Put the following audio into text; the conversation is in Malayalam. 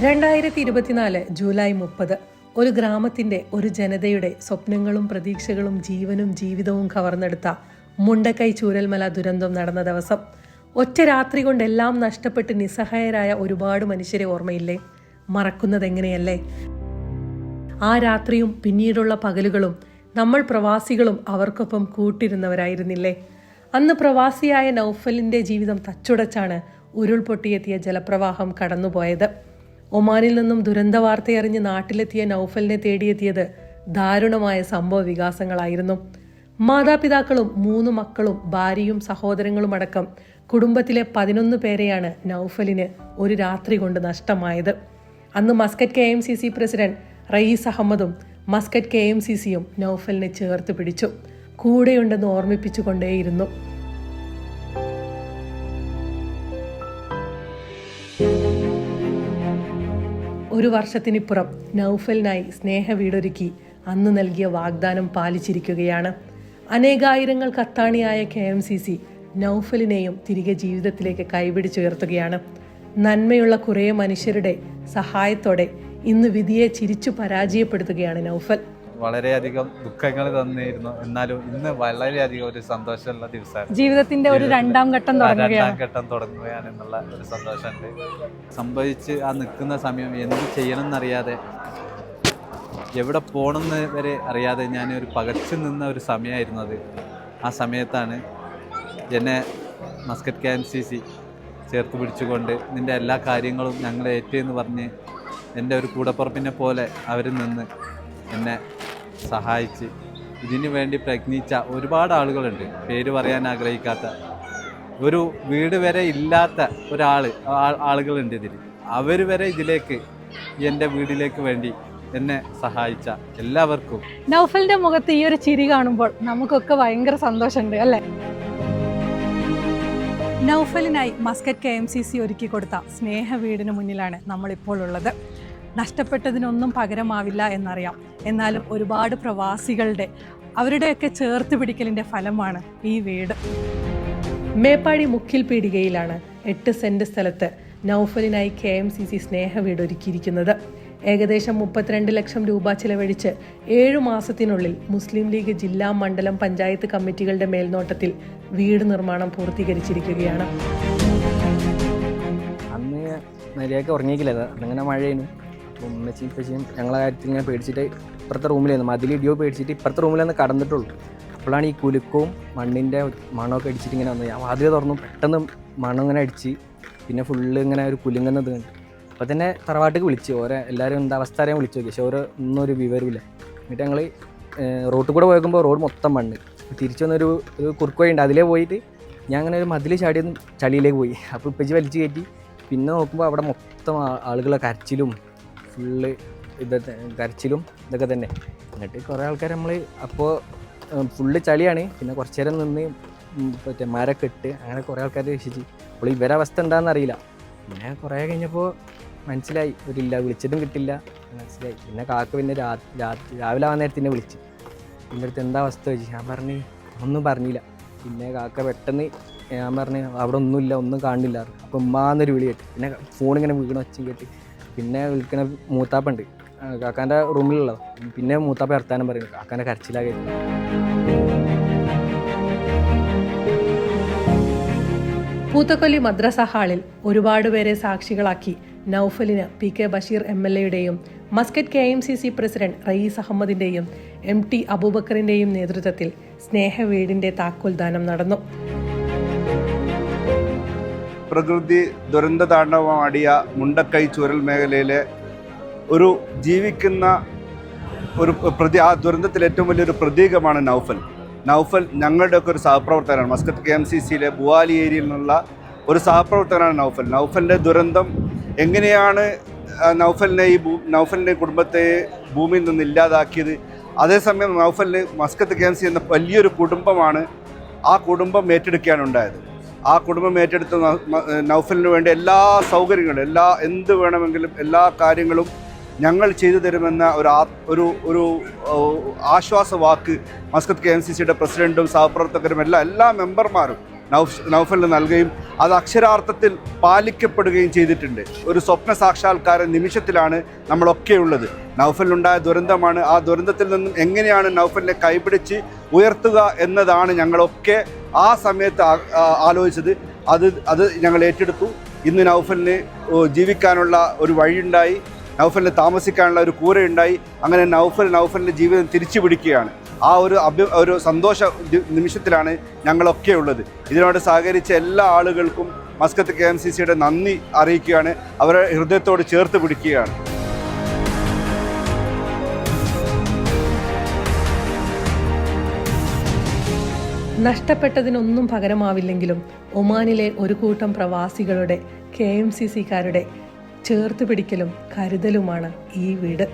രണ്ടായിരത്തി ഇരുപത്തിനാല് ജൂലൈ മുപ്പത് ഒരു ഗ്രാമത്തിന്റെ ഒരു ജനതയുടെ സ്വപ്നങ്ങളും പ്രതീക്ഷകളും ജീവനും ജീവിതവും കവർന്നെടുത്ത മുണ്ടക്കൈ ചൂരൽമല ദുരന്തം നടന്ന ദിവസം. ഒറ്റ രാത്രി കൊണ്ട് എല്ലാം നഷ്ടപ്പെട്ട് നിസ്സഹായരായ ഒരുപാട് മനുഷ്യരെ ഓർമ്മയില്ലേ? മറക്കുന്നത് എങ്ങനെയല്ലേ ആ രാത്രിയും പിന്നീടുള്ള പകലുകളും നമ്മൾ പ്രവാസികളും അവർക്കൊപ്പം കൂട്ടിരുന്നവരായിരുന്നില്ലേ? അന്ന് പ്രവാസിയായ നൗഫലിന്റെ ജീവിതം തച്ചുടച്ചാണ് ഉരുൾപൊട്ടിയെത്തിയ ജലപ്രവാഹം കടന്നുപോയത്. ഒമാനിൽ നിന്നും ദുരന്ത വാർത്തയറിഞ്ഞ് നാട്ടിലെത്തിയ നൗഫലിനെ തേടിയെത്തിയത് ദാരുണമായ സംഭവ വികാസങ്ങളായിരുന്നു. മാതാപിതാക്കളും മൂന്ന് മക്കളും ഭാര്യയും സഹോദരങ്ങളും അടക്കം കുടുംബത്തിലെ പതിനൊന്ന് പേരെയാണ് നൗഫലിന് ഒരു രാത്രി കൊണ്ട് നഷ്ടമായത്. അന്ന് Muscat K M C C president Raees അഹമ്മദും Muscat K M C സിയും നൗഫലിനെ ചേർത്ത് പിടിച്ചു. കൂടെയുണ്ടെന്ന് ഓർമ്മിപ്പിച്ചുകൊണ്ടേയിരുന്നു. ഒരു വർഷത്തിനിപ്പുറം നൗഫലിനായി സ്നേഹ വീടൊരുക്കി അന്ന് നൽകിയ വാഗ്ദാനം പാലിച്ചിരിക്കുകയാണ്. അനേകായിരങ്ങൾ കത്താണിയായ കെ എം സി സി നൗഫലിനെയും തിരികെ ജീവിതത്തിലേക്ക് കൈപിടിച്ചുയർത്തുകയാണ് നന്മയുള്ള കുറേ മനുഷ്യരുടെ സഹായത്തോടെ ഇന്ന് വിധിയെ ചിരിച്ചു പരാജയപ്പെടുത്തുകയാണ് നൗഫൽ. വളരെയധികം ദുഃഖങ്ങൾ തന്നിരുന്നു. എന്നാലും ഇന്ന് വളരെയധികം ഒരു സന്തോഷമുള്ള ദിവസമാണ്. ജീവിതത്തിന്റെ ഒരു രണ്ടാം ഘട്ടം രണ്ടാം ഘട്ടം തുടങ്ങുകയാണ് എന്നുള്ള ഒരു സന്തോഷമുണ്ട്. സംഭവിച്ച് ആ നിൽക്കുന്ന സമയം എന്ത് ചെയ്യണം എന്നറിയാതെ എവിടെ പോകണമെന്ന് വരെ അറിയാതെ ഞാൻ ഒരു പകച്ചു നിന്ന ഒരു സമയമായിരുന്നു അത് ആ സമയത്താണ് എന്നെ Muscat K M C C ചേർത്ത് പിടിച്ചുകൊണ്ട് നിന്റെ എല്ലാ കാര്യങ്ങളും ഞങ്ങൾ ഏറ്റെന്ന് പറഞ്ഞ് എന്റെ ഒരു കൂടപ്പുറപ്പിനെ പോലെ അവർ നിന്ന് എന്നെ സഹായിച്ച് ഇതിനു വേണ്ടി പ്രയത്നിച്ച ഒരുപാട് ആളുകളുണ്ട്. പേര് പറയാൻ ആഗ്രഹിക്കാത്ത. ഒരു വീട് വരെ ഇല്ലാത്ത ഒരാൾ ആളുകളുണ്ട് ഇതിൽ അവർ വരെ ഇതിലേക്ക് എന്റെ വീടിലേക്ക് വേണ്ടി എന്നെ സഹായിച്ച എല്ലാവർക്കും. നൗഫലിന്റെ മുഖത്ത് ഈ ഒരു ചിരി കാണുമ്പോൾ നമുക്കൊക്കെ ഭയങ്കര സന്തോഷമുണ്ട് അല്ലേ? നൗഫലിനായി Muscat K M C C ഒരുക്കി കൊടുത്ത സ്നേഹ വീടിന് മുന്നിലാണ് നമ്മളിപ്പോൾ ഉള്ളത്. നഷ്ടപ്പെട്ടതിനൊന്നും പകരമാവില്ല എന്നറിയാം. എന്നാലും ഒരുപാട് പ്രവാസികളുടെ അവരുടെയൊക്കെ ചേർത്ത് പിടിക്കലിന്റെ ഫലമാണ് ഈ വീട്. മേപ്പാടി മുക്കിൽ പീടികയിലാണ് എട്ട് സെന്റ് സ്ഥലത്ത് നൌഫലിനായി കെ എം സി സി സ്നേഹ വീട് ഒരുക്കിയിരിക്കുന്നത്. ഏകദേശം മുപ്പത്തിരണ്ട് ലക്ഷം രൂപ ചിലവഴിച്ച് ഏഴു മാസത്തിനുള്ളിൽ മുസ്ലിം ലീഗ് ജില്ലാ മണ്ഡലം പഞ്ചായത്ത് കമ്മിറ്റികളുടെ മേൽനോട്ടത്തിൽ വീട് നിർമ്മാണം പൂർത്തീകരിച്ചിരിക്കുകയാണ്. അന്ന് മര്യാദയ്ക്ക് ഉറങ്ങിയിക്കില്ല അങ്ങനെ മഴയായിരുന്നു അപ്പം ഉമ്മച്ചിയും ഇപ്പച്ചിയും ഞങ്ങളെ കാര്യത്തിൽ ഇങ്ങനെ പേടിച്ചിട്ട് ഇപ്പുറത്തെ റൂമിലായിരുന്നു. ഇടിയോ പേടിച്ചിട്ട് ഇപ്പുറത്തെ റൂമിലൊന്ന് കടന്നിട്ടുള്ളൂ. അപ്പോഴാണ് ഈ കുലുക്കവും മണ്ണിന്റെ മണമൊക്കെ അടിച്ചിട്ട് ഇങ്ങനെ വന്നത്. ഞാൻ വാതിൽ തുറന്നു പെട്ടെന്ന് മണം ഇങ്ങനെ അടിച്ച് പിന്നെ ഫുള്ള് ഇങ്ങനെ ഒരു കുലുങ്ങുന്നത് കണ്ടു. അപ്പോൾ തന്നെ തറവാട്ടിക്ക് വിളിച്ചു. ഓരോ എല്ലാവരും എന്താ അവസ്ഥ അറിയാൻ വിളിച്ചു നോക്കി. പക്ഷേ ഓരോ ഒന്നും ഒരു വിവരമില്ല എന്നിട്ട് ഞങ്ങൾ റോട്ടിൽ കൂടെ പോയപ്പോൾ റോഡ് മൊത്തം മണ്ണ്. തിരിച്ചു വന്നൊരു ഒരു കുറുക്ക് വഴി ഉണ്ട് അതിലേ പോയിട്ട് ഞാൻ അങ്ങനെ ഒരു മതിൽ ചാടി ചളിയിലേക്ക് പോയി. അപ്പോൾ ഇപ്പച്ചി വലിച്ചു കയറ്റി. പിന്നെ നോക്കുമ്പോൾ അവിടെ മൊത്തം ആളുകളെ കരച്ചിലും ഫുള്ള് ഇത് കരച്ചിലും ഇതൊക്കെ തന്നെ. എന്നിട്ട് കുറേ ആൾക്കാർ നമ്മൾ അപ്പോൾ ഫുള്ള് ചളിയാണ്. പിന്നെ കുറച്ച് നേരം നിന്ന് മറ്റേ മരമൊക്കെ ഇട്ട് അങ്ങനെ കുറേ ആൾക്കാർ രക്ഷിച്ച്. അപ്പോൾ ഇവരെ അവസ്ഥ എന്താണെന്ന് അറിയില്ല. പിന്നെ കുറേ കഴിഞ്ഞപ്പോൾ മനസ്സിലായി. ഒരില്ല വിളിച്ചിട്ടും കിട്ടില്ല. മനസ്സിലായി. പിന്നെ കാക്ക പിന്നെ രാത്രി രാവിലെ ആ നേരത്തിന് വിളിച്ച്. എന്റെ അടുത്ത് എന്താ അവസ്ഥ? ചോദിച്ചു. ഞാൻ പറഞ്ഞ് ഒന്നും പറഞ്ഞില്ല. പിന്നെ കാക്ക പെട്ടെന്ന് ഞാൻ പറഞ്ഞ് അവിടെ ഒന്നുമില്ല ഒന്നും കാണില്ല. അപ്പം ഉമ്മാന്നൊരു വിളി കേട്ട്. പിന്നെ ഫോണിങ്ങനെ വീണ വച്ചും കേട്ട്. പിന്നെ വിളിക്കണ മൂത്താപ്പുണ്ട്. കാക്കാന്റെ റൂമിലുള്ളത്. പിന്നെ മൂത്താപ്പ വർത്താനം പറയുന്നു കാക്കാന്റെ കരച്ചിലാകെ പൂത്തക്കൊല്ലി മദ്രസ ഹാളിൽ ഒരുപാട് പേരെ സാക്ഷികളാക്കി നൌഫലിന് P K Basheer M L എയുടെയും Muscat K M C C president Raees അഹമ്മദിന്റെയും M T അബൂബക്കറിന്റെയും നേതൃത്വത്തിൽ സ്നേഹവീടിന്റെ താക്കോൽദാനം നടന്നു. പ്രകൃതി ദുരന്ത താണ്ഡവമാടിയ മുണ്ടക്കൈ ചുരൽ മേഖലയിലെ ഒരു ജീവിക്കുന്ന ഒരു പ്രതി ആ ദുരന്തത്തിൽ ഏറ്റവും വലിയൊരു പ്രതീകമാണ് നൗഫൽ. നൗഫൽ ഞങ്ങളുടെയൊക്കെ ഒരു സഹപ്രവർത്തകനാണ്. മസ്കത്ത് കെ എം സി സിയിലെ ബുവാലി ഏരിയയിൽ നിന്നുള്ള ഒരു സഹപ്രവർത്തകനാണ് നൗഫൽ. നൗഫലിന്റെ ദുരന്തം എങ്ങനെയാണ് നൗഫലിനെ ഈ ഭൂ നൗഫലിന്റെ കുടുംബത്തെ ഭൂമിയിൽ നിന്ന് ഇല്ലാതാക്കിയത്? അതേസമയം നൗഫലിന് മസ്കത്ത് കെ എം സി എന്ന വലിയൊരു കുടുംബമാണ് ആ കുടുംബം ഏറ്റെടുക്കുകയാണ് ഉണ്ടായത്. ആ കുടുംബം ഏറ്റെടുത്ത നൗഫലിന് വേണ്ടി എല്ലാ സൗകര്യങ്ങളും എല്ലാ എന്ത് വേണമെങ്കിലും എല്ലാ കാര്യങ്ങളും ഞങ്ങൾ ചെയ്തു തരുമെന്ന ഒരു ഒരു ഒരു ഓ, ആശ്വാസ വാക്ക് മസ്കത്ത് കെ എം സി സിയുടെ പ്രസിഡന്റും സഹപ്രവർത്തകരും എല്ലാ എല്ലാ മെമ്പർമാരും നൗഫ് നൗഫലിന് നൽകുകയും അത് അക്ഷരാർത്ഥത്തിൽ പാലിക്കപ്പെടുകയും ചെയ്തിട്ടുണ്ട്. ഒരു സ്വപ്ന സാക്ഷാത്കാര നിമിഷത്തിലാണ് നമ്മളൊക്കെ ഉള്ളത് നൗഫലിനുണ്ടായ ദുരന്തമാണ്. ആ ദുരന്തത്തിൽ നിന്നും എങ്ങനെയാണ് നൗഫലിനെ കൈപിടിച്ച് ഉയർത്തുക എന്നതാണ് ഞങ്ങളൊക്കെ ആ സമയത്ത് ആലോചിച്ചത് അത് അത് ഞങ്ങൾ ഏറ്റെടുത്തു. ഇന്ന് നൗഫലിന് ജീവിക്കാനുള്ള ഒരു വഴിയുണ്ടായി. നൗഫലിന് താമസിക്കാനുള്ള ഒരു കൂരയുണ്ടായി. അങ്ങനെ നൗഫൽ നൗഫലിന്റെ ജീവിതം തിരിച്ചു പിടിക്കുകയാണ്. ആ ഒരു അഭ്യ ഒരു സന്തോഷ നിമിഷത്തിലാണ് ഞങ്ങളൊക്കെ ഉള്ളത്. ഇതിനോട് സഹകരിച്ച എല്ലാ ആളുകൾക്കും മസ്കത്ത് കെ എം സി സിയുടെ നന്ദി അറിയിക്കുകയാണ്. അവരെ ഹൃദയത്തോട് ചേർത്ത് പിടിക്കുകയാണ്. നഷ്ടപ്പെട്ടതിനൊന്നും പകരമാവില്ലെങ്കിലും ഒമാനിലെ ഒരു കൂട്ടം പ്രവാസികളുടെ കെ എം സി സിക്കാരുടെ ചേർത്ത് പിടിക്കലും കരുതലുമാണ് ഈ വീട്.